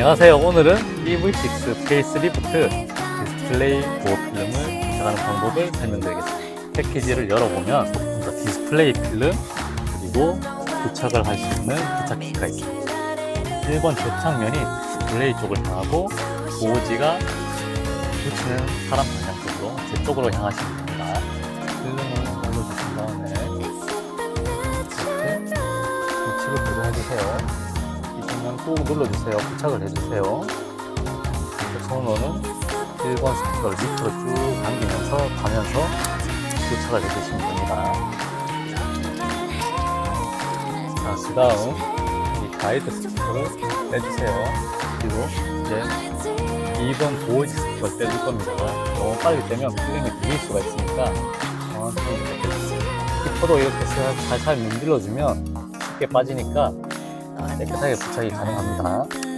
안녕하세요. 오늘은 EV6 페이스리프트 디스플레이 보호 필름을 부착하는 방법을 설명드리겠습니다. 패키지를 열어보면 디스플레이 필름 그리고 부착을 할 수 있는 부착 키가 있습니다. 1번 접착면이 디스플레이 쪽을 향하고 보호지가 붙이는 사람 방향 쪽으로 제 쪽으로 향하시면 됩니다. 필름을 눌러주신 다음에 이렇게 위치를 고정해주세요. 꾹 눌러주세요. 부착을 해주세요. 손으로는 1번 스피커를 밑으로 쭉 당기면서 가면서 부착을 해주시면 됩니다. 자, 그 다음 이 가이드 스피커를 빼주세요. 그리고 이제 2번 보호지 스피커를 빼줄 겁니다. 너무 빨리 빼면 필름이 들릴 수가 있으니까 정확하게 이렇게 스피커도 이렇게 살- 살살 문질러주면 쉽게 빠지니까 깨끗하게 부착이 가능합니다.